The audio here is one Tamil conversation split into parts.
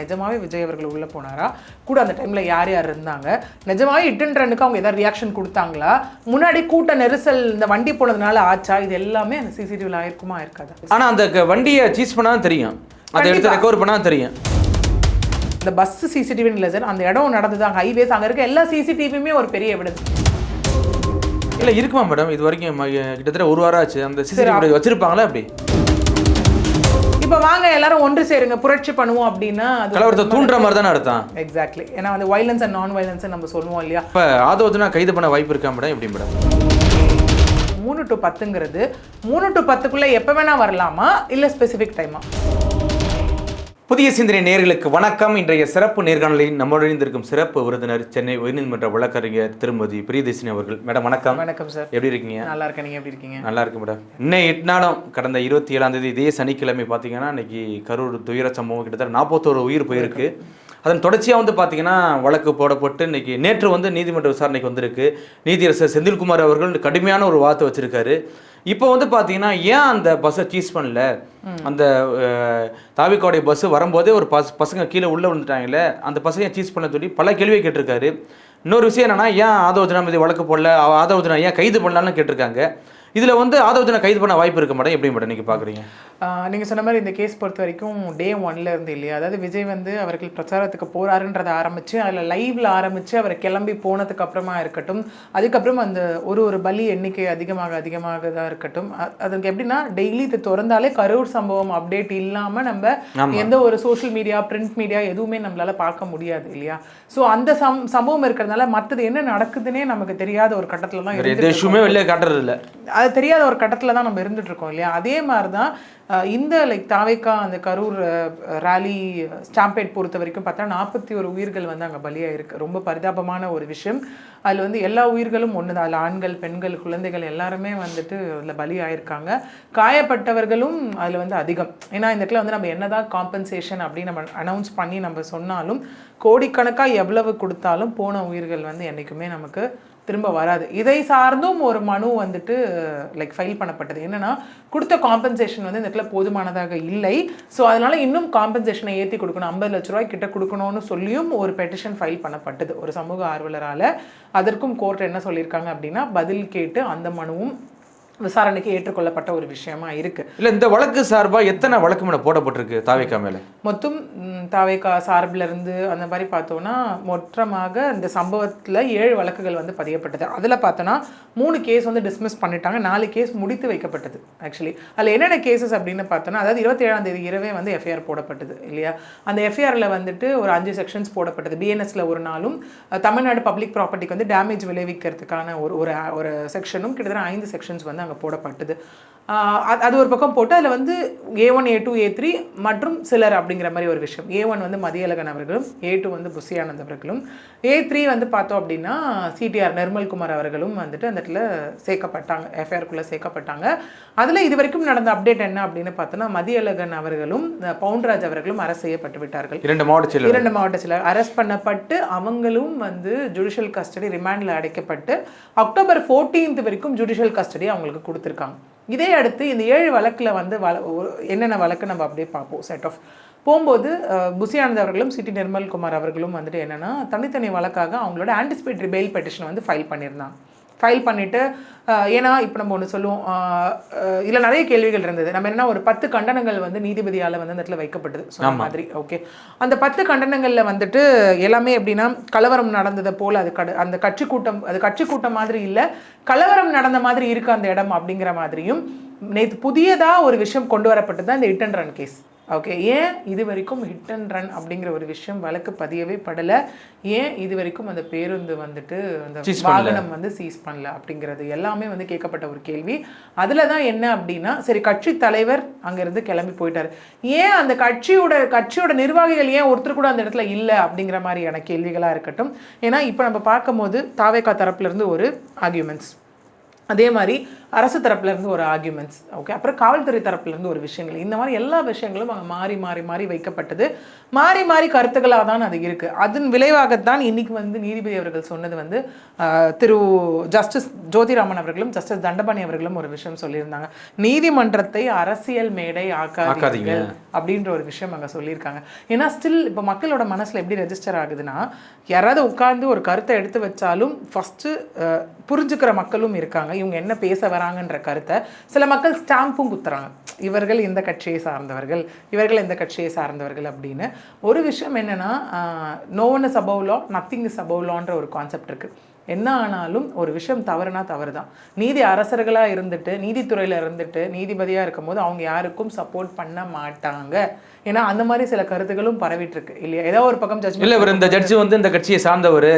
நிஜமாவே விஜய் அவர்கள் உள்ள போனாரா? கூட அந்த டைம்ல யார் யார் இருந்தாங்க? நிஜமாவே அண்ட் ரன்னுக்கு அவங்க ஏதாவது ரியாக்ஷன் கொடுத்தாங்களா? முன்னாடி கூட்ட நெரிசல் இந்த வண்டி போனதுனால ஆச்சா? இது எல்லாமே அந்த சிசிடிவியில் ஆயிருக்குமா இருக்காதா ஆனா அந்த வண்டியை சீஸ் பண்ணா தான் தெரியும். அதை எடுத்து. ரெக்கவர் பண்ணா தான் தெரியும். இந்த பஸ் சிசிடிவின்னு இல்லை சார் அந்த இடம் நடந்தது. அங்கே ஹைவேஸ் அங்கே இருக்க எல்லா சிசிடிவியுமே ஒரு பெரிய எவிடன்ஸ் இல்ல இருக்குமா மேடம் இது வரைக்கும் கிட்டத்தட்ட ஒரு வாரம் ஆச்சு. அந்த சிசிடிவி வச்சிருப்பாங்களா அப்படி இப்போ வாங்க எல்லாரும் ஒன்று சேருங்க புரட்சி பண்ணுவோம் அப்படின்னா கலவரத்தை தூண்டுற மாதிரி தானே அர்த்தம்? எக்ஸாக்ட்லி ஏன்னா வந்து வைலன்ஸ் அண்ட் நான் வைலன்ஸ் நம்ம சொல்லுவோம் இல்லையா? இப்ப ஆதோஜனா கைது பண்ண வாய்ப்பு இருக்கா மேடம்? எப்படி மேடம்? மூணு டு பத்துங்கிறது மூணு டு பத்துக்குள்ள எப்போ வேணா வரலாமா? இல்லை ஸ்பெசிஃபிக் டைமா புதிய சிந்தனை நேர்களுக்கு வணக்கம். இன்றைய சிறப்பு நேர்காணலில் நம்முடன் இருந்திருக்கும் சிறப்பு விருந்தினர் சென்னை உயர்நீதிமன்ற வழக்கறிஞர் திருமதி பிரியதர்ஷினி அவர்கள். மேடம் வணக்கம். வணக்கம் சார். எப்படி இருக்கீங்க? நல்லா இருக்கேன். நீங்க எப்படி இருக்கீங்க? நல்லா இருக்கு மேடம். இன்னும் எட்டு நாளும் கடந்த இருபத்தி ஏழாம் தேதி இதே சனிக்கிழமை பார்த்தீங்கன்னா இன்னைக்கு கரூர் துயர சம்பவம் கிட்டத்தட்ட நாற்பத்தோரு உயிர் போயிருக்கு. அதன் தொடர்ச்சியாக வந்து பார்த்தீங்கன்னா வழக்கு போடப்பட்டு இன்னைக்கு நேற்று வந்து நீதிமன்ற விசாரணைக்கு வந்திருக்கு. நீதியரசர் செந்தில்குமார் அவர்கள் கடுமையான ஒரு வார்த்தை வச்சிருக்காரு. இப்போ வந்து பார்த்தீங்கன்னா ஏன் அந்த பஸ்ஸை சீஸ் பண்ணல? அந்த தாவிக்காவுடைய பஸ் வரும்போதே ஒரு பஸ் பசங்க கீழே உள்ள விழுந்துட்டாங்கல்ல அந்த பசங்க சீஸ் பண்ண சொல்லி பல கேள்வியை கேட்டிருக்காரு. இன்னொரு விஷயம் என்னன்னா ஏன் ஆதவஜனா மீது வழக்கு போடல? ஆதவஜனா ஏன் கைது பண்ணலாம்னு கேட்டிருக்காங்க. இதில் வந்து ஆதவஜனா கைது பண்ண வாய்ப்பு இருக்க மேடம் எப்படி மேடம் நீங்கள் பார்க்குறீங்க ஆஹ் நீங்க சொன்ன மாதிரி இந்த கேஸ் பொறுத்த வரைக்கும் டே ஒன்ல இருந்து இல்லையா? அதாவது விஜய் வந்து அவர்கள் பிரச்சாரத்துக்கு போறாருன்றதை ஆரம்பிச்சு அதுல லைவ்ல ஆரம்பிச்சு அவர் கிளம்பி போனதுக்கு அப்புறமா இருக்கட்டும் அதுக்கப்புறம் அந்த ஒரு ஒரு பலி எண்ணிக்கை அதிகமாக அதிகமாக தான் இருக்கட்டும் அதுக்கு எப்படின்னா டெய்லி இது திறந்தாலே கரூர் சம்பவம் அப்டேட் இல்லாம நம்ம. எந்த ஒரு சோஷியல் மீடியா பிரிண்ட் மீடியா எதுவுமே நம்மளால பார்க்க முடியாது இல்லையா? ஸோ அந்த சம் சம்பவம் இருக்கிறதுனால மற்றது என்ன நடக்குதுன்னே நமக்கு தெரியாத ஒரு கட்டத்துல தான் இஷ்யூமே வெளியே காட்டுறது இல்லை அது தெரியாத ஒரு கட்டத்தில் தான் நம்ம இருந்துட்டு இருக்கோம் இல்லையா? அதே மாதிரி தான் இந்த லைக் தாவேக்கா அந்த கரூர் ரேலி ஸ்டாம்பேட் பொறுத்த வரைக்கும் பார்த்தா நாற்பத்தி ஒரு உயிர்கள் வந்து அங்கே பலியாக இருக்குது ரொம்ப பரிதாபமான ஒரு விஷயம். அதில் வந்து எல்லா உயிர்களும் ஒன்று தான் அதில் ஆண்கள் பெண்கள் குழந்தைகள் எல்லாருமே வந்துட்டு அதில் பலியாகிருக்காங்க காயப்பட்டவர்களும் அதில் வந்து அதிகம். ஏன்னா இந்த இடத்துல வந்து நம்ம என்னதான் காம்பன்சேஷன் அப்படின்னு நம்ம அனௌன்ஸ் பண்ணி நம்ம சொன்னாலும் கோடிக்கணக்காக எவ்வளவு கொடுத்தாலும் போன உயிர்கள் வந்து என்றைக்குமே நமக்கு திரும்ப வராது. இதை சார்ந்தும் ஒரு மனு வந்துட்டு லைக் ஃபைல் பண்ணப்பட்டது. என்னென்னா கொடுத்த காம்பன்சேஷன் வந்து இந்த இடத்துல போதுமானதாக இல்லை. ஸோ அதனால் இன்னும் காம்பன்சேஷனை ஏற்றி கொடுக்கணும். ஐம்பது லட்ச ரூபாய் கிட்ட கொடுக்கணும்னு சொல்லியும் ஒரு பெட்டிஷன் ஃபைல் பண்ணப்பட்டது. ஒரு சமூக ஆர்வலரால். அதற்கும் கோர்ட் என்ன சொல்லியிருக்காங்க அப்படின்னா பதில் கேட்டு அந்த மனுவும் விசாரணைக்கு ஏற்றுக்கொள்ளப்பட்ட ஒரு விஷயமா இருக்கு. இல்லை இந்த வழக்கு சார்பாக எத்தனை வழக்கு மேடம் போடப்பட்டிருக்கு தாவேக்கா மேலே? மொத்தம் ம், தாவேகா சார்பில் இருந்து அந்த மாதிரி பார்த்தோன்னா மொத்தமாக இந்த சம்பவத்தில் ஏழு வழக்குகள் வந்து பதியப்பட்டது. அதில் பார்த்தோன்னா மூணு கேஸ் வந்து டிஸ்மிஸ் பண்ணிட்டாங்க. நாலு கேஸ் முடித்து வைக்கப்பட்டது ஆக்சுவலி அதில் என்னென்ன கேசஸ் அப்படின்னு பார்த்தோன்னா அதாவது இருபத்தேழாம் தேதி இரவே வந்து எஃப்ஐஆர் போடப்பட்டது இல்லையா? அந்த எஃப்ஐஆரில் வந்துட்டு ஒரு அஞ்சு செக்ஷன்ஸ் போடப்பட்டது. பிஎன்எஸ்ல ஒரு நாளும் தமிழ்நாடு பப்ளிக் ப்ராப்பர்ட்டிக்கு வந்து டேமேஜ் விளைவிக்கிறதுக்கான ஒரு ஒரு ஒரு செக்ஷனும் கிட்டத்தட்ட ஐந்து செக்ஷன்ஸ் வந்து அங்கே போடப்பட்டது. அது- ஒரு பக்கம் போட்டு அதில் வந்து A one A two A three மற்றும் சிலர் அப்படிங்கிற மாதிரி ஒரு விஷயம். ஏ ஒன் வந்து மதியழகன் அவர்களும் ஏ டூ வந்து புஷியானந்த் அவர்களும் ஏ த்ரீ வந்து பார்த்தோம் அப்படின்னா சிடிஆர் நிர்மல்குமார் அவர்களும் வந்துட்டு அந்த இடத்துல சேர்க்கப்பட்டாங்க எஃப்ஐஆருக்குள்ளே சேர்க்கப்பட்டாங்க. அதில் இது வரைக்கும் நடந்த அப்டேட் என்ன அப்படின்னு பார்த்தோன்னா மதியழகன் அவர்களும் பவுன்ராஜ் அவர்களும் அரசு செய்யப்பட்டு விட்டார்கள். இரண்டு மாவட்ட இரண்டு மாவட்ட செயலர். அரெஸ்ட் பண்ணப்பட்டு அவங்களும் வந்து ஜுடிஷியல் கஸ்டடி ரிமாண்டில் அடைக்கப்பட்டு அக்டோபர் 14th வரைக்கும் ஜுடிஷியல் கஸ்டடி அவங்களுக்கு கொடுத்துருக்காங்க. இதே அடுத்து இந்த ஏழு வழக்கில் வந்து வழ என்னென்ன வழக்கு நம்ம அப்படியே பார்ப்போம் செட் ஆஃப் போகும்போது புசியானந்த் அவர்களும் சிட்டி நிர்மல்குமார் அவர்களும் வந்துட்டு என்னென்னா தனித்தனி வழக்காக அவங்களோட ஆன்டிசிபேட்டரி பெயில் பெட்டிஷன் வந்து ஃபைல் பண்ணியிருந்தாங்க. ஃபைல் பண்ணிவிட்டு ஏன்னா இப்போ நம்ம ஒன்று சொல்லுவோம் இதில் நிறைய கேள்விகள் இருந்தது. நம்ம என்ன ஒரு பத்து கண்டனங்கள் வந்து நீதிபதியால் வந்து அந்த இடத்துல வைக்கப்பட்டது. சொன்ன மாதிரி ஓகே அந்த பத்து கண்டனங்களில் வந்துட்டு எல்லாமே எப்படின்னா கலவரம் நடந்ததை போல் அது கட அந்த கட்சி கூட்டம் அது கட்சி கூட்டம் மாதிரி இல்லை கலவரம் நடந்த மாதிரி இருக்கு அந்த இடம் அப்படிங்கிற மாதிரியும் நேற்று புதியதாக ஒரு விஷயம் கொண்டு வரப்பட்டது தான் இந்த hit and run case okay ஏன் இது வரைக்கும் ஹிட் அண்ட் ரன் அப்படிங்கிற ஒரு விஷயம் வழக்கு பதியவே படலை? ஏன் இது வரைக்கும் அந்த பேருந்து வந்துட்டு அந்த. வாகனம் வந்து சீஸ் பண்ணல அப்படிங்கிறது எல்லாமே வந்து கேட்கப்பட்ட ஒரு கேள்வி. அதில் தான் என்ன அப்படின்னா சரி கட்சி தலைவர் அங்கேருந்து கிளம்பி போயிட்டாரு. ஏன் அந்த கட்சியோட கட்சியோட நிர்வாகிகள் ஏன் ஒருத்தர் கூட அந்த இடத்துல இல்லை அப்படிங்கிற மாதிரியான கேள்விகளாக இருக்கட்டும். ஏன்னா இப்போ நம்ம பார்க்கும்போது தாவேக்கா தரப்புல இருந்து ஒரு ஆர்கியூமெண்ட்ஸ் அதே மாதிரி அரசு தரப்புல இருந்து ஒரு ஆர்குமெண்ட்ஸ் ஓகே அப்புறம் காவல்துறை தரப்புல இருந்து ஒரு விஷயங்கள். இந்த மாதிரி எல்லா விஷயங்களும் அங்கே மாறி மாறி மாறி வைக்கப்பட்டது. மாறி மாறி கருத்துக்களாக தான் அது இருக்கு. அதன் விளைவாகத்தான் இன்னைக்கு வந்து நீதிபதி அவர்கள் சொன்னது வந்து திரு ஜஸ்டிஸ் ஜோதிராமன் அவர்களும் ஜஸ்டிஸ் தண்டபாணி அவர்களும் ஒரு விஷயம் சொல்லியிருந்தாங்க. நீதிமன்றத்தை அரசியல் மேடை ஆக்காதீங்க. அப்படின்ற ஒரு விஷயம் அங்கே சொல்லியிருக்காங்க. ஏன்னா ஸ்டில் இப்போ மக்களோட மனசில் எப்படி ரெஜிஸ்டர் ஆகுதுன்னா யாராவது உட்கார்ந்து ஒரு கருத்தை எடுத்து வச்சாலும் ஃபஸ்ட்டு புரிஞ்சுக்கிற மக்களும் இருக்காங்க. இவங்க என்ன பேச வராங்கன்ற கருத்தை சில மக்கள் ஸ்டாம்பும் குத்துறாங்க. இவர்கள் இந்த கட்சியை சார்ந்தவர்கள் இவர்கள் இந்த கட்சியை சார்ந்தவர்கள் அப்படின்னு. ஒரு விஷயம் என்னன்னா no one is above law nothing is above லான்ற ஒரு கான்செப்ட் இருக்குது என்ன ஆனாலும் ஒரு விஷயம் தவறுனா தவறு தான் நீதி அரசர்களாக இருந்துட்டு நீதித்துறையில் இருந்துட்டு நீதிபதியாக இருக்கும்போது அவங்க யாருக்கும் சப்போர்ட் பண்ண மாட்டாங்க. ஏன்னா அந்த மாதிரி சில கருத்துகளும் பரவிட்டு இருக்கு. இல்லையா? ஏதோ ஒரு பக்கம் ஜட்ஜ்மெண்ட் இல்ல இவர் இந்த ஜட்ஜி வந்து இந்த கட்சியை சார்ந்தவர்.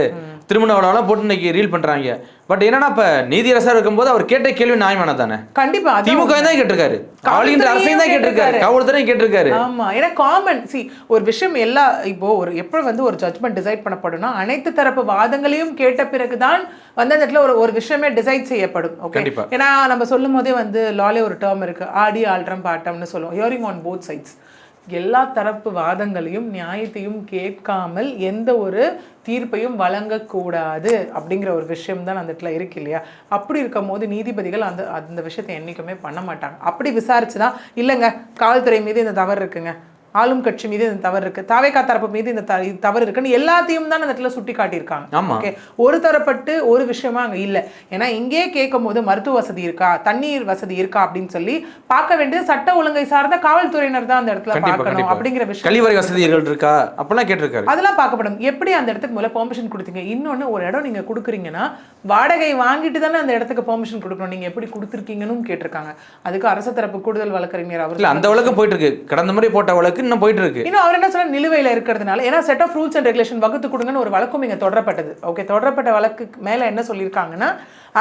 திருமணம் போட்டு இன்னைக்கு ரீல் பண்றாங்க. பட் என்னன்னா இப்ப நீதியரசா இருக்கும்போது அவர் கேட்ட கேள்வி நியாயமானது தானே கண்டிப்பா திமுக தான் கேட்டிருக்காரு. ஆளுகின்ற அரசையும் தான் கேட்டிருக்காரு. காவல்துறையும் கேட்டிருக்காரு. ஆமா ஏன்னா காமன் சி ஒரு விஷயம் எல்லா இப்போ ஒரு எப்போ வந்து ஒரு ஜட்மெண்ட் டிசைட் பண்ணப்படும்னா அனைத்து தரப்பு வாதங்களையும் கேட்ட பிறகுதான் வந்து அந்த இடத்துல ஒரு ஒரு விஷயமே டிசைட் செய்யப்படும். ஓகே. ஏன்னா நம்ம சொல்லும் போதே வந்து லாலே ஒரு டேர்ம் இருக்கு. ஆடி ஆல்றம் பாட்டம்னு சொல்லுவோம். ஹியரிங் ஆன் போத் சைட்ஸ் எல்லா தரப்பு வாதங்களையும் நியாயத்தையும் கேட்காமல் எந்த ஒரு தீர்ப்பையும் வழங்கக்கூடாது அப்படிங்கிற ஒரு விஷயம் தான் அந்த இடத்துல இருக்கு இல்லையா? அப்படி இருக்கும் போது நீதிபதிகள் அந்த அந்த விஷயத்தை என்றைக்குமே பண்ண மாட்டாங்க. அப்படி விசாரிச்சு தான் இல்லைங்க காவல்துறை மீது இந்த தவறு இருக்குங்க. ஆளும் கட்சி மீது இந்த தவறு இருக்கு. தாவேக்கா தரப்பு மீது இந்த தவறு இருக்குன்னு எல்லாத்தையும் தான் அந்த இடத்துல சுட்டி காட்டியிருக்காங்க. ஓகே. ஒரு தரப்பட்டு ஒரு விஷயமா அங்க இல்ல. ஏன்னா இங்கே கேட்கும் போது மருத்துவ வசதி இருக்கா தண்ணீர் வசதி இருக்கா அப்படின்னு சொல்லி பார்க்க வேண்டியது சட்ட ஒழுங்கை சார்ந்த காவல்துறையினர் தான் அந்த இடத்துல பார்க்கணும் அப்படிங்கிற விஷயம். கழிவறை வசதிகள் இருக்கா? அப்பெல்லாம் கேட்டிருக்காரு. அதெல்லாம் பார்க்கப்படும். எப்படி அந்த இடத்துக்கு முதல்ல பெர்மிஷன் கொடுத்தீங்க? இன்னொன்னு ஒரு இடம் நீங்க கொடுக்குறீங்கன்னா வாடகை வாங்கிட்டு தானே அந்த இடத்துக்கு பெர்மிஷன் கொடுக்கணும். நீங்க எப்படி கொடுத்துருக்கீங்கன்னு கேட்டிருக்காங்க. அதுக்கு அரசு தரப்பு கூடுதல் வழக்கறிஞர் அவர் அந்த வழக்கு போயிட்டு இருக்கு. கடந்த முறை போட்ட வழக்கு இன்னும் போயிட்டு இருக்கு இன்னும் அவர் என்ன சொல்ல நிலுவையில் இருக்கிறதுனால. ஏன்னா set of rules and regulation வகுத்து கொடுங்கன்னு ஒரு வழக்கும் இங்கே தொடரப்பட்டது. ஓகே தொடரப்பட்ட வழக்கு மேலே என்ன சொல்லியிருக்காங்கன்னா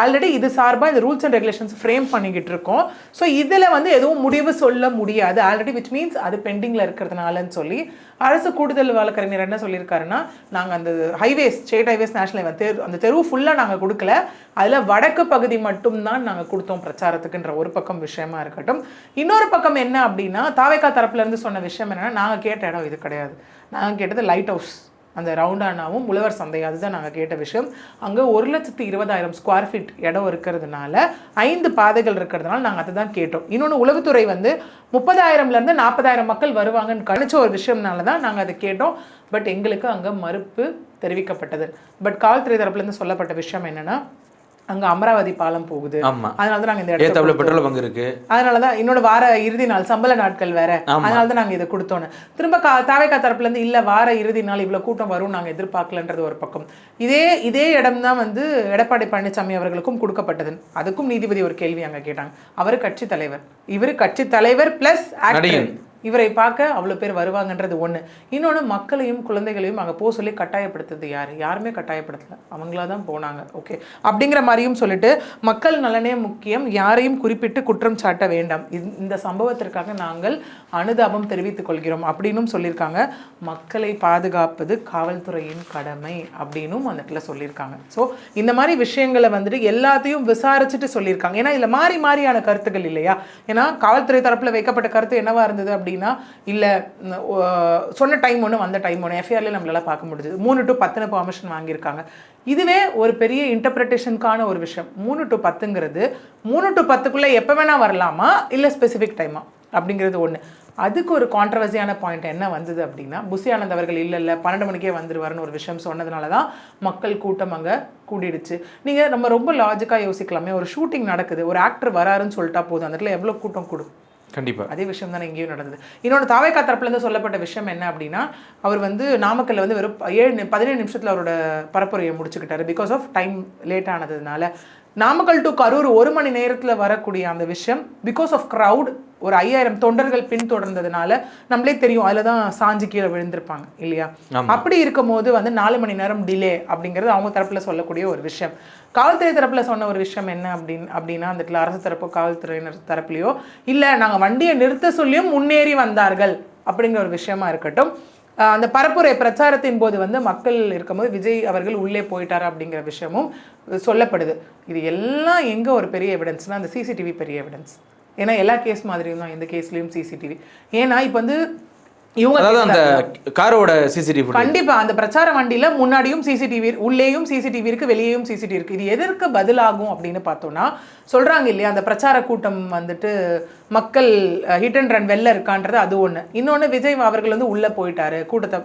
ஆல்ரெடி இது சார்பாக இந்த ரூல்ஸ் அண்ட் ரெகுலேஷன்ஸ் ஃப்ரேம் பண்ணிக்கிட்டு இருக்கோம். ஸோ இதில் வந்து எதுவும் முடிவு சொல்ல முடியாது. ஆல்ரெடி விச் மீன்ஸ் அது பெண்டிங்கில் இருக்கிறதுனாலன்னு சொல்லி அரசு கூடுதல் வழக்கறிஞர் என்ன சொல்லியிருக்காருன்னா நாங்கள் அந்த highways state highways national highway தெரு அந்த தெரு ஃபுல்லாக நாங்கள் கொடுக்கல. அதில் வடக்கு பகுதி மட்டும்தான் நாங்கள் கொடுத்தோம் பிரச்சாரத்துக்குன்ற ஒரு பக்கம் விஷயமா இருக்கட்டும். இன்னொரு பக்கம் என்ன அப்படின்னா தாவேக்கா தரப்புலேருந்து சொன்ன விஷயம் என்னென்னா நாங்கள் கேட்ட இடம் இது கிடையாது. நாங்கள் கேட்டது லைட் ஹவுஸ் அந்த ரவுண்டானாவும் உழவர் சந்தை அதுதான் நாங்கள் கேட்ட விஷயம். அங்கே ஒரு லட்சத்து இருபதாயிரம் ஸ்கொயர் ஃபீட் இடம் இருக்கிறதுனால ஐந்து பாதைகள் இருக்கிறதுனால நாங்கள் அதை தான் கேட்டோம். இன்னொன்று உளவுத்துறை வந்து முப்பதாயிரம்லேருந்து நாற்பதாயிரம் மக்கள் வருவாங்கன்னு கணிச்ச ஒரு விஷயம்னால தான் நாங்கள் அதை கேட்டோம். பட் எங்களுக்கு அங்கே மறுப்பு தெரிவிக்கப்பட்டது. பட் காவல்துறை தரப்புலேருந்து சொல்லப்பட்ட விஷயம் என்னென்னா அங்கே அமராவதி பாலம் போகுது. அதனால தான் இந்த இடத்த ஏத்தாப்புல பெட்ரோல் பங்கு இருக்கு. அதனால தான் வார இறுதி நாள் சம்பள நாட்கள் வேற. அதனால தான் நாங்கள் இதை கொடுத்தோன்னு. திரும்ப கா தாவேக்கா தரப்புல இருந்து இல்ல வார இறுதி நாள் இவ்வளோ கூட்டம் வரும் நாங்கள் எதிர்பார்க்கலன்றது ஒரு பக்கம். இதே இதே இடம் தான் வந்து எடப்பாடி பழனிசாமி அவர்களுக்கும் கொடுக்கப்பட்டது அதுக்கும் நீதிபதி ஒரு கேள்வி அங்க கேட்டாங்க. அவர் கட்சி தலைவர். இவர் கட்சி தலைவர் பிளஸ் நடிகன். இவரை பார்க்க அவ்வளோ பேர் வருவாங்கன்றது ஒன்று இன்னொன்று மக்களையும் குழந்தைகளையும் அங்கே போக சொல்லி கட்டாயப்படுத்துறது யார்? யாருமே கட்டாயப்படுத்தலை. அவங்களா தான் போனாங்க. ஓகே அப்படிங்கிற மாதிரியும் சொல்லிட்டு மக்கள் நலனே முக்கியம். யாரையும் குறிப்பிட்டு குற்றம் சாட்ட வேண்டாம். இந்த- சம்பவத்திற்காக நாங்கள் அனுதாபம் தெரிவித்துக் கொள்கிறோம் அப்படின்னும் சொல்லியிருக்காங்க. மக்களை பாதுகாப்பது காவல்துறையின் கடமை அப்படின்னும் அந்த இடத்துல சொல்லியிருக்காங்க. ஸோ இந்த மாதிரி விஷயங்களை வந்துட்டு எல்லாத்தையும் விசாரிச்சுட்டு சொல்லியிருக்காங்க. ஏன்னா இதில் மாறி மாறியான கருத்துக்கள் இல்லையா? ஏன்னா காவல்துறை தரப்பில் வைக்கப்பட்ட கருத்து என்னவா இருந்தது அப்படின்னா இல்லை சொன்ன டைம் ஒன்று வந்த டைம் ஒன்று எஃப்ஐஆரில் நம்மளால பார்க்க முடிஞ்சது. மூணு டு பத்துன்னு பர்மிஷன் வாங்கியிருக்காங்க. இதுவே ஒரு பெரிய இன்டர்பிரிட்டேஷனுக்கான ஒரு விஷயம். மூணு டு பத்துங்கிறது மூணு டு பத்துக்குள்ளே எப்போ வேணால் வரலாமா இல்லை ஸ்பெசிஃபிக் டைமா அப்படிங்கிறது ஒன்று அதுக்கு ஒரு கான்ட்ரவர்சியான பாயிண்ட் என்ன வந்தது அப்படின்னா புசி ஆனந்த் அவர்கள் இல்லை இல்லை பன்னெண்டு மணிக்கே வந்துருவாருன்னு ஒரு விஷயம் சொன்னதுனால தான் மக்கள் கூட்டம் அங்கே கூடிடுச்சு. நீங்கள் நம்ம ரொம்ப லாஜிக்காக யோசிக்கலாமே ஒரு ஷூட்டிங் நடக்குது ஒரு ஆக்டர் வராருன்னு சொல்லிட்டா போதும். அந்த இடத்துல எவ்வளோ கூட்டம் கூடும்? கண்டிப்பாக அதே விஷயம் தானே இங்கேயும் நடந்தது. இன்னொன்று தாவேக்கா தரப்புலேருந்து சொல்லப்பட்ட விஷயம் என்ன அப்படின்னா அவர் வந்து நாமக்கல்ல வந்து வெறும் ஏழு பதினேழு நிமிஷத்தில் அவரோட பரப்புரையை முடிச்சுக்கிட்டாரு. பிகாஸ் ஆஃப் டைம் லேட் ஆனதுனால நாமக்கல் டு கரூர் ஒரு மணி நேரத்தில் வரக்கூடிய அந்த விஷயம் பிகாஸ் ஆஃப் crowd ஒரு ஐயாயிரம் தொண்டர்கள் பின்தொடர்ந்ததுனால நம்மளே தெரியும் அதில் தான் சாஞ்சு கீழே விழுந்திருப்பாங்க இல்லையா. அப்படி இருக்கும்போது வந்து நாலு மணி நேரம் டிலே அப்படிங்கிறது அவங்க தரப்புல சொல்லக்கூடிய ஒரு விஷயம். காவல்துறை தரப்புல சொன்ன ஒரு விஷயம் என்ன அப்படின்னு அப்படின்னா அந்த இடத்துல அரசு தரப்போ காவல்துறையினர் தரப்புலையோ இல்லை நாங்கள் வண்டியை நிறுத்த சொல்லியும் முன்னேறி வந்தார்கள் அப்படிங்கிற ஒரு விஷயமா இருக்கட்டும். அந்த பரப்புரை பிரச்சாரத்தின் போது வந்து மக்கள் இருக்கும்போது விஜய் அவர்கள் உள்ளே போயிட்டார் அப்படிங்கிற விஷயமும் சொல்லப்படுது. இது எல்லாம் எங்க ஒரு பெரிய எவிடன்ஸ்னா அந்த சிசிடிவி பெரிய எவிடன்ஸ் ஏன்னா எல்லா கேஸ் மாதிரியும் தான் இந்த கேஸ்லயும் சிசிடிவி ஏன்னா இப்போ வந்து இவங்க அந்த காரோட சிசிடிவி கண்டிப்பா அந்த பிரச்சார வண்டியில முன்னாடியும் சிசிடிவி உள்ளேயும் சிசிடிவி இருக்கு வெளியேயும் சிசிடிவி இருக்கு. இது எதற்கு பதிலாகும் அப்படின்னு பார்த்தோம்னா சொல்றாங்க இல்லையா அந்த பிரச்சார கூட்டம் வந்துட்டு மக்கள் ஹிட் அண்ட் ரன் வெளில இருக்கான்றது அது ஒண்ணு. இன்னொன்னு விஜய் அவர்கள் வந்து உள்ள போயிட்டாரு. கூட்டத்தை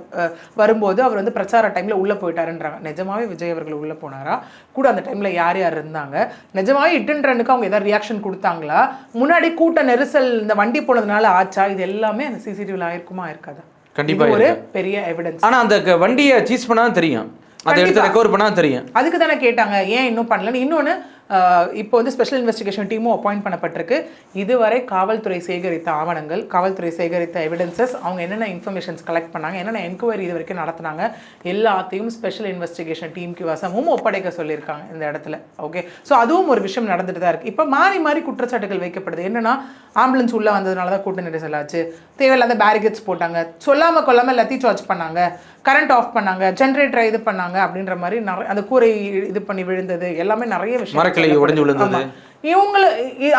வரும்போது அவர் வந்து பிரச்சார டைம்ல உள்ள போயிட்டாருன்றாங்க. நிஜமாவே விஜய் அவர்கள் உள்ள போனாரா? கூட அந்த டைம்ல யார் யார் இருந்தாங்க? நிஜமாவே ஹிட் அண்ட் ரன்னுக்கு அவங்க ஏதாவது ரியாக்ஷன் கொடுத்தாங்களா? முன்னாடி கூட்ட நெரிசல் இந்த வண்டி போனதுனால ஆச்சா? இது எல்லாமே அந்த சிசிடிவில ஆயிருக்குமா? இருக்காதா? கண்டிப்பா ஒரு பெரிய எவிடன்ஸ் ஆனா அந்த வண்டியை சீஸ் பண்ணா தெரியும். அதை எடுத்து ரெக்கவர் பண்ணா தெரியும். அதுக்கு தானே கேட்டாங்க. ஏன் இன்னும் பண்ணலன்னு? இன்னொன்று இப்போ வந்து ஸ்பெஷல் இன்வெஸ்டிகேஷன் டீமும் அப்பாயிண்ட் பண்ணப்பட்டிருக்கு. இதுவரை காவல்துறை சேகரித்த ஆவணங்கள் காவல்துறை சேகரித்த எவிடன்சஸ் அவங்க என்னென்ன இன்ஃபர்மேஷன்ஸ் கலெக்ட் பண்ணாங்க என்னென்ன என்கொயரி இது வரைக்கும் நடத்துனாங்க எல்லாத்தையும் ஸ்பெஷல் இன்வெஸ்டிகேஷன் டீமுக்கு வசமும் ஒப்படைக்க சொல்லியிருக்காங்க இந்த இடத்துல. ஓகே ஸோ அதுவும் ஒரு விஷயம் நடந்துட்டு தான் இருக்குது இப்போ மாறி மாறி குற்றச்சாட்டுகள் வைக்கப்படுது என்னென்னா ஆம்புலன்ஸ் உள்ளே வந்ததுனால தான் கூட்ட நெரிசல் ஆச்சு. தேவையில்லாத பேரிகேட்ஸ் போட்டாங்க. சொல்லாமல் கொல்லாமல் எல்லாத்தையும் சார்ஜ் பண்ணாங்க. கரண்ட் ஆஃப் பண்ணாங்க. ஜென்ரேட்டரை இது பண்ணாங்க. அப்படின்ற மாதிரி நிறைய அந்த கூரை இது பண்ணி விழுந்தது. எல்லாமே நிறைய விஷயம் மரக்கிளை உடைஞ்சு விழுந்தது. இவங்கள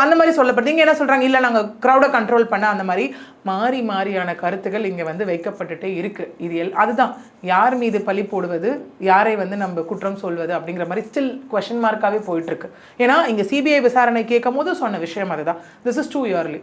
அந்த மாதிரி சொல்லப்படுது. இங்க என்ன சொல்றாங்க? இல்ல நாங்க க்ரௌடை கண்ட்ரோல் பண்ண அந்த மாதிரி மாறி மாறியான கருத்துகள் இங்க வந்து வைக்கப்பட்டுட்டே இருக்கு. இது எல் அதுதான். யார் மீது பழி போடுவது யாரை வந்து நம்ம குற்றம் சொல்வது அப்படிங்கிற மாதிரி ஸ்டில் கொஷின் மார்க்காவே போயிட்டு இருக்கு. ஏன்னா இங்க சிபிஐ விசாரணை கேட்கும் போது சொன்ன விஷயம் அதுதான். This is too early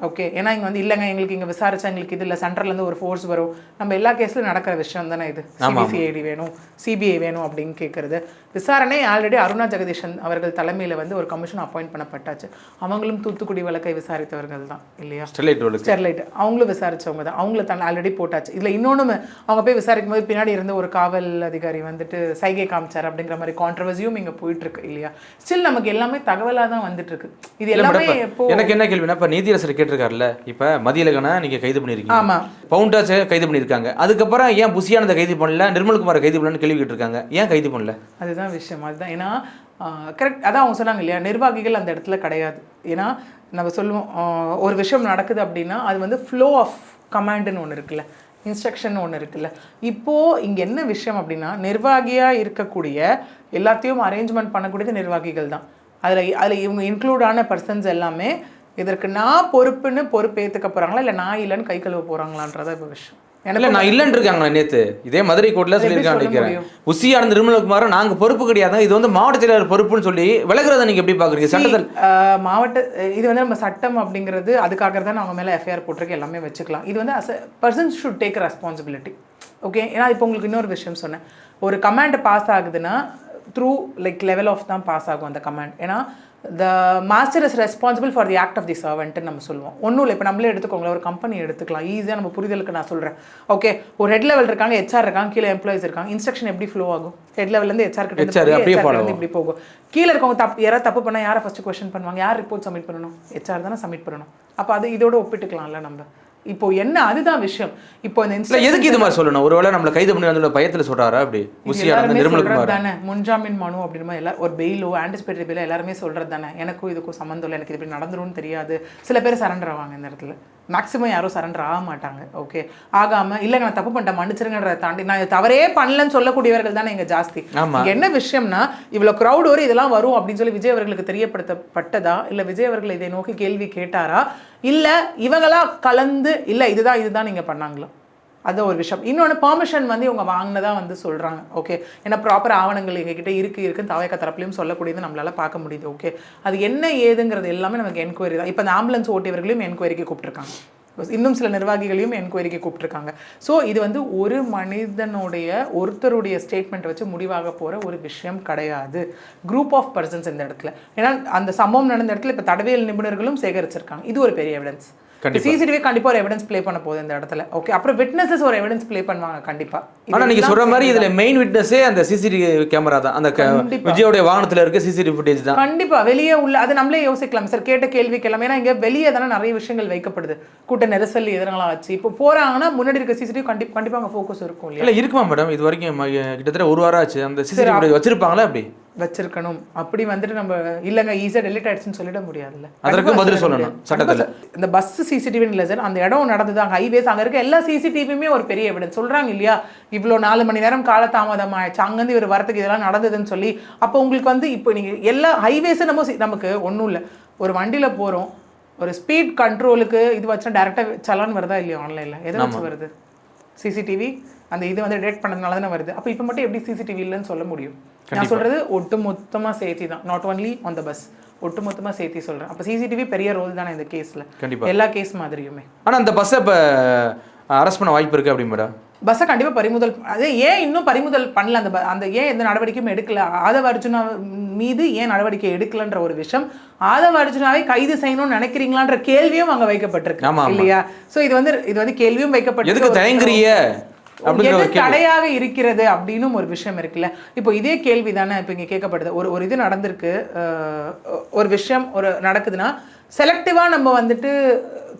okay ஏன்னா இங்க வந்து இல்லைங்க எங்களுக்கு இங்க விசாரிச்சா எங்களுக்கு இது இல்லை சென்ட்ரல்லேருந்து ஒரு ஃபோர்ஸ் வரும். நம்ம எல்லா கேஸ்லையும் நடக்கிற விஷயம் தானே இது? சிபிசிஐடி வேணும் சிபிஐ வேணும் அப்படின்னு கேட்குறது விசாரணை ஆல்ரெடி அருணா ஜெகதீஷன் அவர்கள் தலைமையில வந்து ஒரு கமிஷன் அப்பாயிண்ட் பண்ணப்பட்டாச்சு. அவங்களும் தூத்துக்குடி வழக்கை விசாரித்தவர்கள் தான் இல்லையா? ஸ்டெர்லைட் ஸ்டெர்லைட் அவங்களும் விசாரிச்சவங்க தான். அவங்கள தன் ஆல்ரெடி போட்டாச்சு. இதுல இன்னொன்று அவங்க போய் விசாரிக்கும் போது பின்னாடி இருந்த ஒரு காவல் அதிகாரி வந்துட்டு சைகை காமிச்சார் அப்படிங்கிற மாதிரி கான்ட்ரவர்சியும் இங்க போயிட்டு இருக்கு இல்லையா? ஸ்டில் நமக்கு எல்லாமே தகவலா தான் வந்துட்டு இருக்கு இது எல்லாமே எனக்கு என்ன கேள்வினா இப்ப நீதியரசர் கேட்டிருக்காருல்ல இப்ப மதியழகனை நீங்க கைது பண்ணிருக்கீங்க. ஆமா. பவுண்டாச்சை கைது பண்ணியிருக்காங்க அதுக்கப்புறம் ஏன் புசியானதை கைது பண்ணல நிர்மல்குமாரை கைது பண்ணலன்னு கேள்வி கேட்டிருக்காங்க. ஏன் கைது பண்ணல? அதுதான் விஷயம் அதுதான். ஏன்னா கரெக்ட் அதான் அவங்க சொன்னாங்க இல்லையா நிர்வாகிகள் அந்த இடத்துல கிடையாது. ஏன்னா நம்ம சொல்லுவோம் ஒரு விஷயம் நடக்குது அப்படின்னா அது வந்து ஃப்ளோ ஆஃப் கமாண்டுன்னு ஒன்று இருக்குல்ல இன்ஸ்ட்ரக்ஷன் ஒன்று இருக்குல்ல. இப்போது இங்கே என்ன விஷயம் அப்படின்னா நிர்வாகியாக இருக்கக்கூடிய எல்லாத்தையும் அரேஞ்ச்மெண்ட் பண்ணக்கூடியது நிர்வாகிகள் தான். அதில் அதில் இவங்க இன்க்ளூட் ஆன பர்சன்ஸ் எல்லாமே இதற்கு நான் பொறுப்புன்னு பொறுப்பு ஏற்றுக்க போகிறாங்களா இல்லை நான் இல்லைன்னு கை கழுவ போகிறாங்களான்றதான் இப்போ விஷயம். இல்ல நான் இல்லைன்னு இருக்காங்க நேத்து. இதே மதுரை எப்படி சொல்லியிருக்காங்க சொல்ல நினைக்கிறேன். உசியான நிர்மலகுமார நாங்க பொறுப்பு கிடையாது. இது வந்து மாவட்ட செயலாளர் பொறுப்புன்னு சொல்லி விலகுறத நீங்க எப்படி பாக்குறீங்க? சட்டத்தில் மாவட்ட இது வந்து நம்ம சட்டம் அப்படிங்கிறது அதுக்காக தான் அவங்க மேலே எஃப்ஐஆர் போட்டிருக்கு. எல்லாமே வச்சுக்கலாம். இது வந்து as person should take responsibility okay ஏன்னா இப்போ உங்களுக்கு இன்னொரு விஷயம் சொன்னேன். ஒரு கமாண்ட் பாஸ் ஆகுதுன்னா த்ரூ லைக் லெவல் ஆஃப் தான் பாஸ் ஆகும் அந்த கமாண்ட் ஏன்னா the master is responsible for the act of the சர்வெண்ட்னு நம்ம சொல்லுவோம். ஒன்றும் இல்லை இப்போ நம்மளே எடுத்துக்கோங்களேன் ஒரு கம்பெனி எடுத்துக்கலாம். ஈஸியாக நம்ம புரிதலுக்கு நான் சொல்கிறேன் ஓகே ஒரு ஹெட் லெவல் இருக்காங்க ஹெச்ஆர் இருக்காங்க கீழே எம்ப்ளாயிஸ் இருக்காங்க இன்ஸ்ட்ரக்ஷன் எப்படி ஃப்ளோ ஆகும்? ஹெட் லெவல்லேருந்து ஹெச்ஆர் கிட்ட இப்படி போகும். கீழே இருக்கவங்க தப்பு யாராவது தப்பு பண்ணா யாரை ஃபர்ஸ்ட் கொஸ்டின் பண்ணுவாங்க? யார் ரிப்போர்ட் சப்மிட் பண்ணணும்? ஹெச்ஆர் தானே சப்மிட் பண்ணணும். அப்போ அது இதோட ஒப்பிட்டுக்கலாம்ல நம்ம. இப்போ என்ன அதுதான் விஷயம். இப்போ இந்த எதுக்கு இது மாதிரி சொல்லணும்? ஒருவேளை நம்மள கைது பண்ணி வந்து பயத்துல சொல்றாரா அப்படி? சொல்றது நிர்மலகுமார் தானே. முன்ஜாமீன் மனு அப்படின்னு மாதிரி எல்லா ஒரு பெயிலோ ஆன்டிசிபேட்டரி பெயிலோ எல்லாருமே சொல்றது தானே. எனக்கும் இதுக்கும் சம்மந்தம் இல்லை. எனக்கு இது இப்படி நடந்துரும்னு தெரியாது. சில பேர் சரண்டர் ஆவாங்க இந்த இடத்துல. மேக்ஸிமம் யாரும் சரண்டர் ஆக மாட்டாங்க. ஓகே ஆகாம இல்லைங்க நான் தப்பு பண்ணிட்டேன் மன்னிச்சிருங்கன்றதை தாண்டி நான் தவறே பண்ணலன்னு சொல்லக்கூடியவர்கள் தானே இங்க ஜாஸ்தி. என்ன விஷயம்னா இவ்வளவு crowd வரும் இதெல்லாம் வரும் அப்படின்னு சொல்லி விஜய் அவர்களுக்கு தெரியப்படுத்தப்பட்டதா? இல்ல விஜய் அவர்கள் இதை நோக்கி கேள்வி கேட்டாரா? இல்ல இவங்களா கலந்து இல்ல இதுதான் இதுதான் நீங்க பண்ணாங்களா? அது ஒரு விஷயம். இன்னொன்று பெர்மிஷன் வந்து இவங்க வாங்கினதாக வந்து சொல்கிறாங்க ஓகே ஏன்னா ப்ராப்பர் ஆவணங்கள் எங்ககிட்ட இருக்குது இருக்குன்னு தவைக்க தரப்புலையும் சொல்லக்கூடியது நம்மளால் பார்க்க முடியுது. ஓகே அது என்ன ஏதுங்கிறது எல்லாமே நமக்கு என்கொயரி தான். இப்போ அந்த ஆம்புலன்ஸ் ஓட்டியவர்களையும் என்கொயரிக்கு கூப்பிட்ருக்காங்க இன்னும் சில நிர்வாகிகளையும் என்கொயரிக்கு கூப்பிட்ருக்காங்க ஸோ இது வந்து ஒரு மனிதனுடைய ஒருத்தருடைய ஸ்டேட்மெண்ட் வச்சு முடிவாக போகிற ஒரு விஷயம் கிடையாது. குரூப் ஆஃப் பர்சன்ஸ் இந்த இடத்துல. ஏன்னா அந்த சம்பவம் நடந்த இடத்துல இப்போ தடவியல் நிபுணர்களும் சேகரிச்சிருக்காங்க. இது ஒரு பெரிய எவிடன்ஸ் சிசிடிவி கண்டிப்பா ஒரு எவிடன்ஸ் ப்ளே பண்ண போகுது இந்த இடத்துல. ஓகே அப்புறம் விட்னஸஸ் ஒரு எவிடன்ஸ் ப்ளே பண்ணுவாங்க கண்டிப்பா. ஆனா நீங்க சொல்ற மாதிரி இதுல மெயின் விட்னஸே அந்த சிசிடிவி கேமரா தான். அந்த. விஜயோடைய வாகனத்துல இருக்க சிசிடிவி ஃபுட்டேஜ் தான். கண்டிப்பா. வெளியே உள்ள அது நம்மளே யோசிக்கலாம். சார் கேட்ட கேள்விக்கு எல்லாமே ஏன்னா இங்க வெளியே தானே நிறைய விஷயங்கள் வைக்கப்படுது. கூட்ட நெரிசல் எதிரெல்லாம் ஆச்சு. இப்போ போறாங்கன்னா முன்னாடி இருக்க சிசிடிவி கண்டிப்பா கண்டிப்பா அங்க ஃபோக்கஸ் இருக்கும் இல்லையா? இல்ல இருக்குமா மேடம் இது வரைக்கும் கிட்டத்தட்ட ஒரு வாரம் ஆச்சு. அந்த சிசிடிவி வச்சிருப்பாங்களா அப்படி வச்சிருக்கணும். அப்படி வந்துட்டு நம்ம இல்லைங்க ஈஸியாக டெலிட் ஆயிடுச்சுன்னு சொல்லிட முடியாதுல்ல. அதற்கு பதில் சொல்லணும். சட்டத்துல. இந்த பஸ் சிசிடிவி இல்லை சார் அந்த இடம் நடந்தது அங்கே ஹைவேஸ் அங்கே இருக்க எல்லா சிசிடிவியுமே ஒரு பெரிய எவிடன்ஸ் சொல்கிறாங்க இல்லையா? இவ்வளோ நாலு மணி நேரம் காலதாமதம் ஆயிடுச்சு அங்கேருந்து இவர் வரத்துக்கு இதெல்லாம் நடந்ததுன்னு சொல்லி அப்போ உங்களுக்கு வந்து இப்போ நீங்கள் எல்லா ஹைவேஸும் நம்ம நமக்கு ஒன்றும் இல்லை. ஒரு வண்டியில் போகிறோம் ஒரு ஸ்பீட் கண்ட்ரோலுக்கு இது வச்சா டேரெக்டாக சலான் வருதா இல்லையா ஆன்லைனில் எதை வச்சு வருது? சிசிடிவி அந்த இது வந்து டேட் பண்ணதுனால தானே வருது. அப்போ இப்போ மட்டும் எப்படி சிசிடிவி இல்லைன்னு சொல்ல முடியும்? நான் சொல்கிறது ஒட்டு மொத்தமாக சேர்த்தி தான். Not only on the bus ஒட்டு மொத்தமாக சேர்த்தி சொல்கிறேன் அப்போ சிசிடிவி பெரிய ரோல் தானே இந்த கேஸில் கண்டிப்பா. எல்லா கேஸ் மாதிரியுமே. ஆனா அந்த பஸ்ஸை இப்போ அரெஸ்ட் பண்ண வாய்ப்பு இருக்கு அப்படி மேடம்? பஸ்ஸை கண்டிப்பாக பறிமுதல் அது ஏன் இன்னும் பறிமுதல் பண்ணல? அந்த அந்த ஏன் எந்த நடவடிக்கையும் எடுக்கல? ஆதவ அர்ஜுனா மீது ஏன் நடவடிக்கை எடுக்கலன்ற ஒரு விஷயம் ஆதவ அர்ஜுனாவை கைது செய்யணும்னு நினைக்கிறீங்களான்ற கேள்வியும் அங்கே வைக்கப்பட்டிருக்கு. இல்லையா? ஸோ இது வந்து இது வந்து கேள்வியும் வைக்கப்பட்டிருக்கு தயங்குறிய தடையாக இருக்கிறது அப்படின்னு ஒரு விஷயம் இருக்குல்ல? இப்போ இதே கேள்வி தானே இப்போ இங்கே கேட்கப்படுது. ஒரு ஒரு இது நடந்திருக்கு ஒரு விஷயம் ஒரு நடக்குதுன்னா செலக்டிவாக நம்ம வந்துட்டு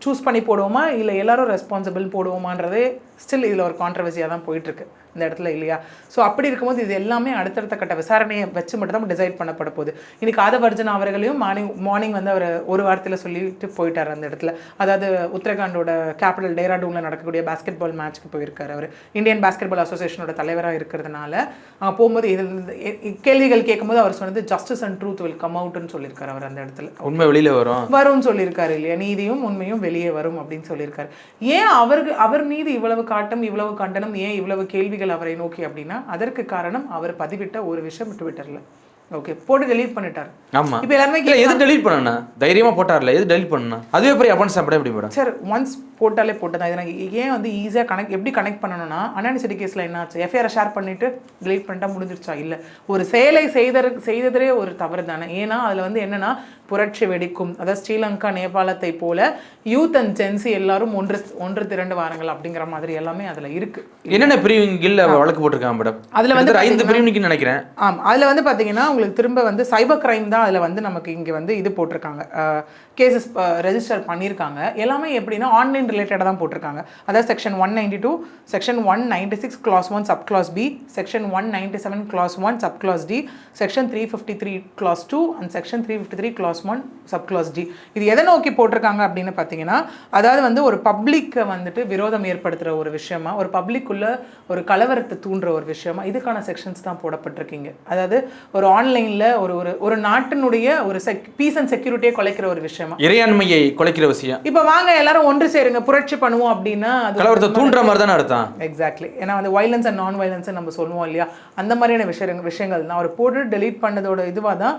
சூஸ் பண்ணி போடுவோமா? இல்லை எல்லாரும் ரெஸ்பான்சிபிள் போடுவோமான்றதே ஸ்டில் இதில் ஒரு கான்ட்ரவர்சியாக தான் போயிட்டுருக்கு இந்த இடத்துல இல்லையா? ஸோ அப்படி இருக்கும்போது இது எல்லாமே அடுத்தடுத்த கட்ட விசாரணையை வச்சு மட்டும் தான் டிசைட் பண்ணப்பட போகுது. இன்னைக்கு ஆதவர்ஜன் அவர்களையும் மார்னிங் மார்னிங் வந்து அவர் ஒரு வாரத்தில் சொல்லிட்டு போயிட்டார் அந்த இடத்துல. அதாவது உத்தரகாண்டோட கேபிட்டல் டேராடூனில் நடக்கக்கூடிய பாஸ்கெட் பால் மேட்ச்க்கு போயிருக்காரு அவர். இந்தியன் பாஸ்கெட் பால் அசோசியேஷனோட தலைவராக இருக்கிறதுனால அங்கே போகும்போது இதில் இருந்து எ- இ- கேள்விகள் கேட்கும்போது அவர் சொன்னது justice and truth will come அவுட்னு சொல்லியிருக்காரு அவர் அந்த இடத்துல. உண்மை வெளியில வரும். வரும்னு சொல்லியிருக்காரு இல்லையா? நீதியும் உண்மையும் வெளியே வரும் அப்படின்னு சொல்லியிருக்காரு. ஏன் அவருக்கு அவர் மீது இவ்வளவு காட்டம் இவ்வளவு கண்டனம் ஏன் இவ்வளவு கேள்விகள் அவரை நோக்கி அப்படின்னா அதற்கு காரணம் அவர் பதிவிட்ட ஒரு விஷயம் ட்விட்டர்ல. ஓகே போட்டு டெலீட் பண்ணிட்டார். ஆமா. இப்போ எல்லாருமே எது டெலீட் பண்ணனா தைரியமா போட்டார்ல எது டெலீட் பண்ணா அதுவே பெரிய அபன்ஸ் அப்படி எப்படி மேடம்? சார் ஒன்ஸ் போட்டாலே போட்டதா. இதை நான் ஏன் வந்து ஈஸியாக கனெக்ட் எப்படி கனெக்ட் பண்ணணும்னா அனானிசிட்டி கேஸில் என்ன ஆச்சு? எஃப்ஐஆர் ஷேர் பண்ணிட்டு delete பண்ணிட்டா முடிஞ்சிருச்சா? இல்லை. ஒரு செயலை செய்தது செய்ததே ஒரு தவறு தானே. ஏன்னா அதில் வந்து என்னன்னா புரட்சி வெடிக்கும். அதாவது ஸ்ரீலங்கா நேபாளத்தை போல யூத் அண்ட் ஜென்சி எல்லாரும் ஒன்று ஒன்று திரண்டு வாருங்கள் அப்படிங்கிற மாதிரி எல்லாமே அதில் இருக்கு. என்னென்ன பிரிவின் கீழ வழக்கு போட்டிருக்காங்க மேடம் அதுல வந்து ஐந்து பிரிவினுக்கு நினைக்கிறேன். ஆம். அதில் வந்து பார்த்தீங்கன்னா உங்களுக்கு திரும்ப வந்து சைபர் கிரைம் தான் அதில் வந்து நமக்கு இங்கே வந்து இது போட்டிருக்காங்க. கேசஸ் ரெஜிஸ்டர் பண்ணியிருக்காங்க எல்லாமே எப்படின்னா ஆன்லைன் ரிலேட்டடாக தான் போட்டிருக்காங்க. அதாவது section one ninety two section one ninety six clause one sub clause B section one ninety seven clause one sub clause D section three fifty three clause two and section three fifty three clause one sub clause D இது எதை நோக்கி போட்டிருக்காங்க அப்படின்னு பார்த்தீங்கன்னா அதாவது வந்து ஒரு பப்ளிக்கை வந்துட்டு விரோதம் ஏற்படுத்துகிற ஒரு விஷயமா ஒரு பப்ளிக்குள்ள ஒரு கலவரத்தை தூண்டுற ஒரு விஷயமா இதுக்கான செக்ஷன்ஸ் தான் போடப்பட்டிருக்கீங்க. அதாவது ஒரு ஆன்லைனில் ஒரு ஒரு ஒரு நாட்டினுடைய ஒரு செக் பீஸ் அண்ட் செக்யூரிட்டியை குலைக்கிற ஒரு விஷயமா. இறையாண்மையை குலைக்கிற விஷயம். இப்போ வாங்க எல்லாரும் ஒன்று சேருங்க புரட்சி பண்ணுவோம் அப்படின்னா அது கலவரத்தை தூண்டுற மாதிரி தானே அர்த்தம்? எக்ஸாக்ட்லி ஏன்னா வந்து வைலன்ஸ் அண்ட் நான் வைலன்ஸ் நம்ம சொல்லுவோம் இல்லையா? அந்த மாதிரியான விஷயங்கள் விஷயங்கள். தான் அவர் போட்டு டெலீட் பண்ணதோட இதுவாக தான்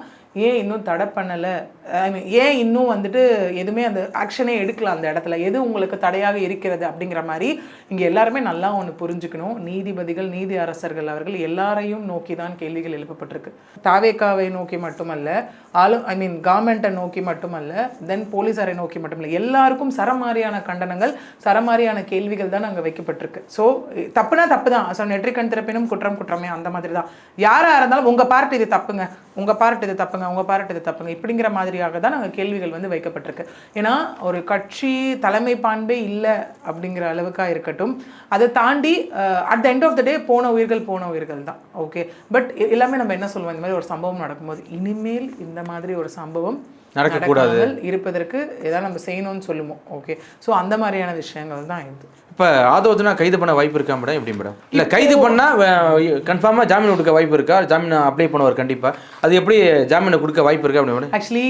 ஏன் இன்னும் தடை பண்ணலை? ஐ மீன் ஏன் இன்னும் வந்துட்டு எதுவுமே அந்த ஆக்ஷனே எடுக்கலாம் அந்த இடத்துல? எது உங்களுக்கு தடையாக இருக்கிறது அப்படிங்கிற மாதிரி இங்கே எல்லாருமே நல்லா ஒன்று புரிஞ்சுக்கணும். நீதிபதிகள் நீதி அரசர்கள் அவர்கள் எல்லாரையும் நோக்கி தான் கேள்விகள் எழுப்பப்பட்டிருக்கு. தாவேக்காவை நோக்கி மட்டுமல்ல ஆளு ஐ மீன் கவர்மெண்ட்டை நோக்கி மட்டுமல்ல தென் போலீஸாரை நோக்கி மட்டுமல்ல எல்லாருக்கும் சரமாரியான கண்டனங்கள் சரமாரியான கேள்விகள் தான் அங்கே வைக்கப்பட்டிருக்கு. ஸோ தப்புனா தப்பு தான். ஸோ நெற்றிக்கண் திறப்பினும் குற்றம் குற்றமே அந்த மாதிரி தான் யாராக இருந்தாலும் உங்கள் பார்ட் இது தப்புங்க. உங்கள் பார்ட் இது தப்புங்க. அவங்க பாராட்டு இது தப்புங்க. இப்படிங்கிற மாதிரியாக தான் நாங்கள் கேள்விகள் வந்து வைக்கப்பட்டிருக்கு. ஏன்னா ஒரு கட்சி தலைமை பாண்பே இல்லை அப்படிங்கிற அளவுக்காக இருக்கட்டும் அதை தாண்டி at the end of the day போன உயிர்கள் போன உயிர்கள் தான். ஓகே பட் எல்லாமே நம்ம என்ன சொல்லுவோம்? இந்த மாதிரி ஒரு சம்பவம் நடக்கும்போது இனிமேல் இந்த மாதிரி ஒரு சம்பவம் நடக்கக்கூடாது. இருப்பதற்கு ஏதாவது நம்ம செய்யணும்னு சொல்லுவோம் ஓகே ஸோ அந்த மாதிரியான விஷயங்கள் தான் இது. இப்போ ஆதோஜனா கைது பண்ண வாய்ப்பு இருக்கா மேடம்? எப்படி மேடம்? இல்லை கைது பண்ணால் கன்ஃபார்மாக ஜாமீன் கொடுக்க வாய்ப்பு இருக்கா? ஜாமீன் அப்ளை பண்ணுவார் கண்டிப்பாக அது எப்படி ஜாமீனை கொடுக்க வாய்ப்பு இருக்கா அப்படி மேடம்? ஆக்சுவலி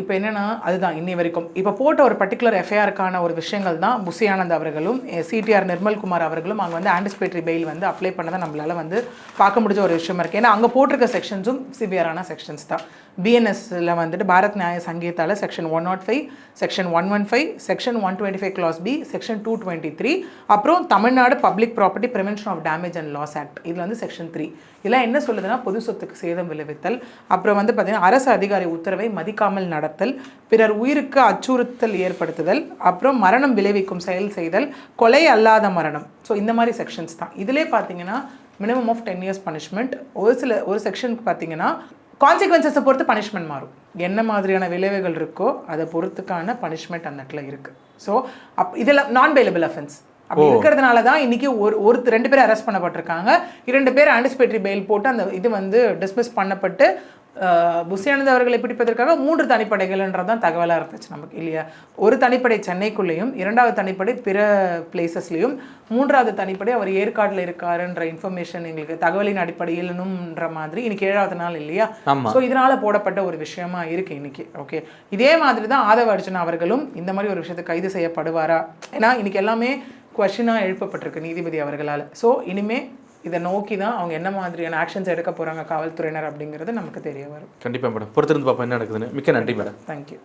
இப்போ என்னன்னா அதுதான் இன்னி வரைக்கும். இப்போ போட்ட ஒரு பர்டிகுலர் எஃப்ஐஆருக்கான ஒரு விஷயங்கள் தான் புசி ஆனந்த் அவர்களும் சிடிஆர் நிர்மல்குமார் அவர்களும் அங்கே வந்து ஆன்டிசிபேட்டரி பெயில் வந்து அப்ளை பண்ணதை நம்மளால வந்து பார்க்க முடிஞ்ச ஒரு விஷயமா இருக்கு. ஏன்னா அங்கே போட்டிருக்க செக்ஷன்ஸும் சிவியரான செக்ஷன்ஸ் தான். பிஎன்எஸ்ல வந்துட்டு Bharat Nyaya சங்கீதால section one not five section one one five section one twenty five clause B section two twenty three அப்புறம் Tamil Nadu public property prevention of damage and loss act இதில் வந்து செக்ஷன் த்ரீ இதெல்லாம் என்ன சொல்லுதுன்னா பொது சொத்துக்கு சேதம் விளைவித்தல் அப்புறம் வந்து பார்த்தீங்கன்னா அரசு அதிகாரி உத்தரவை மதிக்காமல் நடத்தல் பிறர் உயிருக்கு அச்சுறுத்தல் ஏற்படுத்துதல் அப்புறம் மரணம் விளைவிக்கும் செயல் செய்தல் கொலை அல்லாத மரணம். ஸோ இந்த மாதிரி செக்ஷன்ஸ் தான். இதிலே பார்த்தீங்கன்னா minimum of ten years punishment ஒரு சில ஒரு செக்ஷனுக்கு பார்த்தீங்கன்னா கான்சிக்வன்சஸை பொறுத்து பனிஷ்மெண்ட் மாறும். என்ன மாதிரியான விளைவுகள் இருக்கோ அதை பொறுத்துக்கான பனிஷ்மெண்ட் அந்த இடத்துல இருக்குது ஸோ அப் இதெல்லாம் நான் பெயிலபிள் அஃபென்ஸ் அப்படி இருக்கிறதுனால தான் இன்னைக்கு ஒரு ஒரு ரெண்டு பேர் அரெஸ்ட் பண்ணப்பட்டிருக்காங்க. இரண்டு பேர் ஆன்டிசிபேட்டரி பெயில் போட்டு அந்த இது வந்து டிஸ்மிஸ் பண்ணப்பட்டு அஹ், புஷியானந்த் அவர்களை பிடிப்பதற்காக மூன்று தனிப்படைகள்ன்றது தான் தகவலாக இருந்துச்சு நமக்கு இல்லையா? ஒரு தனிப்படை சென்னைக்குள்ளேயும் இரண்டாவது தனிப்படை பிற பிளேசஸ்லையும் மூன்றாவது தனிப்படை அவர் ஏற்காட்டில் இருக்காருன்ற இன்ஃபர்மேஷன் எங்களுக்கு தகவலின் அடிப்படையிலனும்ன்ற மாதிரி இன்னைக்கு ஏழாவது நாள் இல்லையா. ஸோ இதனால போடப்பட்ட ஒரு விஷயமா இருக்கு இன்னைக்கு ஓகே இதே மாதிரி தான் ஆதவ அர்ஜுன் அவர்களும் இந்த மாதிரி ஒரு விஷயத்தை கைது செய்யப்படுவாரா? ஏன்னா இன்னைக்கு எல்லாமே கொஷினாக எழுப்பப்பட்டிருக்கு நீதிபதி அவர்களால். ஸோ இனிமே இதை நோக்கி தான் அவங்க என்ன மாதிரியான ஆக்ஷன்ஸ் எடுக்க போறாங்க காவல்துறையினர் அப்படிங்கிறது நமக்கு தெரிய வரும். கண்டிப்பா மேடம். பொறுத்திருந்து பார்ப்போம் என்ன நடக்குதுன்னு. மிக்க நன்றி மேடம். தேங்க்யூ